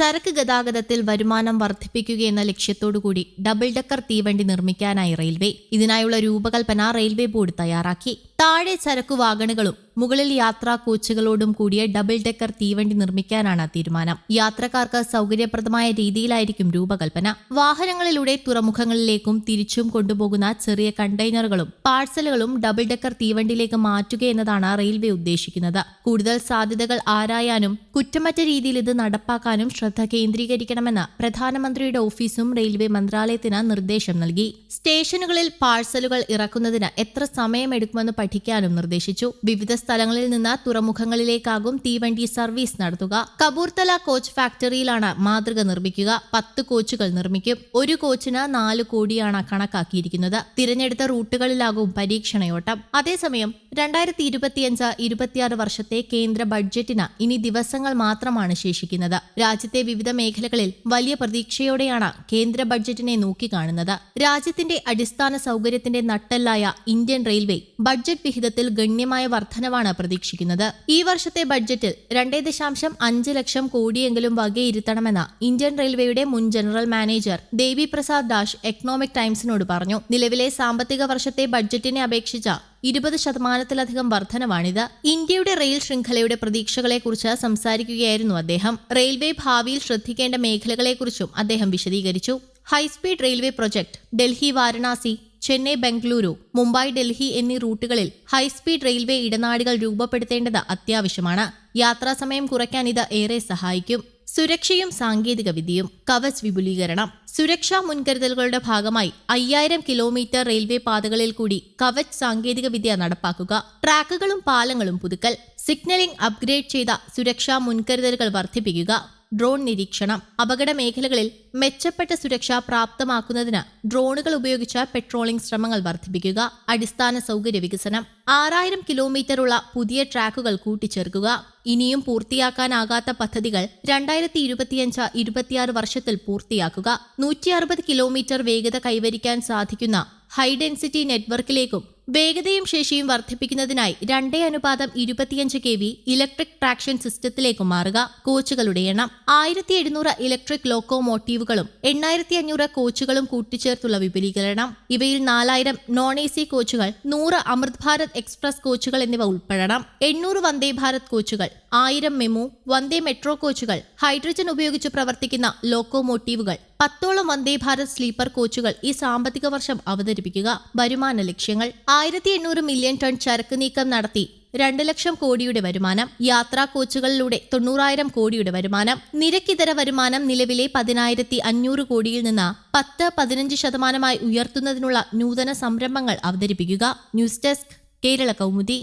ചരക്ക് ഗതാഗതത്തിൽ വരുമാനം വർദ്ധിപ്പിക്കുകയെന്ന ലക്ഷ്യത്തോടുകൂടി ഡബിൾ ഡക്കർ തീവണ്ടി നിർമ്മിക്കാനായി റെയിൽവേ. ഇതിനായുള്ള രൂപകൽപ്പന റെയിൽവേ ബോർഡ് തയ്യാറാക്കി. താഴെ ചരക്കു വാഗണുകളും മുകളിൽ യാത്രാ കോച്ചുകളോടും കൂടിയ ഡബിൾ ഡെക്കർ തീവണ്ടി നിർമ്മിക്കാനാണ് തീരുമാനം. യാത്രക്കാർക്ക് സൗകര്യപ്രദമായ രീതിയിലായിരിക്കും രൂപകൽപ്പന. വാഹനങ്ങളിലൂടെ തുറമുഖങ്ങളിലേക്കും തിരിച്ചും കൊണ്ടുപോകുന്ന ചെറിയ കണ്ടെയ്നറുകളും പാഴ്സലുകളും ഡബിൾ ഡെക്കർ തീവണ്ടിയിലേക്ക് മാറ്റുക എന്നതാണ് റെയിൽവേ ഉദ്ദേശിക്കുന്നത്. കൂടുതൽ സാധ്യതകൾ ആരായാനും കുറ്റമറ്റ രീതിയിൽ ഇത് നടപ്പാക്കാനും ശ്രദ്ധ കേന്ദ്രീകരിക്കണമെന്ന് പ്രധാനമന്ത്രിയുടെ ഓഫീസും റെയിൽവേ മന്ത്രാലയത്തിന് നിർദ്ദേശം നൽകി. സ്റ്റേഷനുകളിൽ പാഴ്സലുകൾ ഇറക്കുന്നതിന് എത്ര സമയമെടുക്കുമെന്ന് പഠിക്കാനും നിർദ്ദേശിച്ചു. വിവിധ സ്ഥലങ്ങളിൽ നിന്ന് തുറമുഖങ്ങളിലേക്കാകും തീവണ്ടി സർവീസ് നടത്തുക. കബൂർത്തല കോച്ച് ഫാക്ടറിയിലാണ് മാതൃക നിർമ്മിക്കുക. പത്ത് കോച്ചുകൾ നിർമ്മിക്കും. ഒരു കോച്ചിന് നാല് കോടിയാണ് കണക്കാക്കിയിരിക്കുന്നത്. തിരഞ്ഞെടുത്ത റൂട്ടുകളിലാകും പരീക്ഷണയോട്ടം. അതേസമയം രണ്ടായിരത്തി ഇരുപത്തിയഞ്ച് ഇരുപത്തിയാറ് വർഷത്തെ കേന്ദ്ര ബഡ്ജറ്റിന് ഇനി ദിവസങ്ങൾ മാത്രമാണ് ശേഷിക്കുന്നത്. രാജ്യത്തെ വിവിധ മേഖലകളിൽ വലിയ പ്രതീക്ഷയോടെയാണ് കേന്ദ്ര ബഡ്ജറ്റിനെ നോക്കിക്കാണുന്നത്. രാജ്യത്തിന്റെ അടിസ്ഥാന സൗകര്യത്തിന്റെ നട്ടെല്ലായ ഇന്ത്യൻ റെയിൽവേ ബഡ്ജറ്റ് വിഹിതത്തിൽ ഗണ്യമായ വർധനവാണ് പ്രതീക്ഷിക്കുന്നത്. ഈ വർഷത്തെ ബഡ്ജറ്റിൽ രണ്ടേ ദശാംശം അഞ്ച് ലക്ഷം കോടിയെങ്കിലും വകയിരുത്തണമെന്ന് ഇന്ത്യൻ റെയിൽവേയുടെ മുൻ general manager Devi Prasad Dash economic ടൈംസിനോട് പറഞ്ഞു. നിലവിലെ സാമ്പത്തിക വർഷത്തെ ബഡ്ജറ്റിനെ അപേക്ഷിച്ച ഇരുപത് ശതമാനത്തിലധികം വർധനവാണിത്. ഇന്ത്യയുടെ റെയിൽ ശൃംഖലയുടെ പ്രതീക്ഷകളെക്കുറിച്ച് സംസാരിക്കുകയായിരുന്നു അദ്ദേഹം. റെയിൽവേ ഭാവിയിൽ ശ്രദ്ധിക്കേണ്ട മേഖലകളെക്കുറിച്ചും അദ്ദേഹം വിശദീകരിച്ചു. High speed railway project Delhi Varanasi Chennai Bengaluru Mumbai Delhi എന്നീ റൂട്ടുകളിൽ ഹൈസ്പീഡ് റെയിൽവേ ഇടനാഴികൾ രൂപപ്പെടുത്തേണ്ടത് അത്യാവശ്യമാണ്. യാത്രാസമയം കുറയ്ക്കാൻ ഇത് ഏറെ സഹായിക്കും. സുരക്ഷയും സാങ്കേതിക വിദ്യയും കവച് വിപുലീകരണം. സുരക്ഷാ മുൻകരുതലുകളുടെ ഭാഗമായി അയ്യായിരം കിലോമീറ്റർ റെയിൽവേ പാതകളിൽ കൂടി കവച് സാങ്കേതിക വിദ്യ നടപ്പാക്കുക. ട്രാക്കുകളും പാലങ്ങളും പുതുക്കൽ. സിഗ്നലിംഗ് അപ്ഗ്രേഡ് ചെയ്ത സുരക്ഷാ മുൻകരുതലുകൾ വർദ്ധിപ്പിക്കുക. ഡ്രോൺ നിരീക്ഷണം. അപകട മേഖലകളിൽ മെച്ചപ്പെട്ട സുരക്ഷ പ്രാപ്തമാക്കുന്നതിന് ഡ്രോണുകൾ ഉപയോഗിച്ച പെട്രോളിംഗ് ശ്രമങ്ങൾ വർദ്ധിപ്പിക്കുക. അടിസ്ഥാന സൗകര്യ വികസനം. ആറായിരം കിലോമീറ്ററുള്ള പുതിയ ട്രാക്കുകൾ കൂട്ടിച്ചേർക്കുക. ഇനിയും പൂർത്തിയാക്കാനാകാത്ത പദ്ധതികൾ രണ്ടായിരത്തി ഇരുപത്തിയഞ്ച് ഇരുപത്തിയാറ് വർഷത്തിൽ പൂർത്തിയാക്കുക. നൂറ്റി അറുപത് കിലോമീറ്റർ വേഗത കൈവരിക്കാൻ സാധിക്കുന്ന ഹൈ ഡെൻസിറ്റി നെറ്റ്വർക്കിലേക്കും വേഗതയും ശേഷിയും വർദ്ധിപ്പിക്കുന്നതിനായി രണ്ടേ അനുപാതം ഇരുപത്തിയഞ്ച് കെ വി ഇലക്ട്രിക് ട്രാക്ഷൻ സിസ്റ്റത്തിലേക്ക് മാറുക കോച്ചുകളുടെ എണ്ണം. ആയിരത്തി എഴുന്നൂറ് ഇലക്ട്രിക് ലോക്കോമോട്ടീവുകളും എണ്ണായിരത്തി അഞ്ഞൂറ് കോച്ചുകളും കൂട്ടിച്ചേർത്തുള്ള വിപുലീകരണം. ഇവയിൽ നാലായിരം നോൺ എ സി കോച്ചുകൾ നൂറ് അമൃത് ഭാരത് എക്സ്പ്രസ് കോച്ചുകൾ എന്നിവ ഉൾപ്പെടണം. എണ്ണൂറ് വന്ദേ ഭാരത് കോച്ചുകൾ ആയിരം മെമു വന്ദേ മെട്രോ കോച്ചുകൾ ഹൈഡ്രജൻ ഉപയോഗിച്ച് പ്രവർത്തിക്കുന്ന ലോക്കോമോട്ടീവുകൾ പത്തോളം വന്ദേ ഭാരത് സ്ലീപ്പർ കോച്ചുകൾ ഈ സാമ്പത്തിക വർഷം അവതരിപ്പിക്കുക വരുമാന ലക്ഷ്യങ്ങൾ. ആയിരത്തി എണ്ണൂറ് മില്യൺ ടൺ ചരക്ക് നീക്കം നടത്തി രണ്ട് ലക്ഷം കോടിയുടെ വരുമാനം. യാത്രാ കോച്ചുകളിലൂടെ തൊണ്ണൂറായിരം കോടിയുടെ വരുമാനം. നിരക്കിതര വരുമാനം നിലവിലെ പതിനായിരത്തി അഞ്ഞൂറ് കോടിയിൽ നിന്ന് പത്ത് പതിനഞ്ച് ശതമാനമായി ഉയർത്തുന്നതിനുള്ള നൂതന സംരംഭങ്ങൾ അവതരിപ്പിക്കുക. News desk Kerala Kaumudi.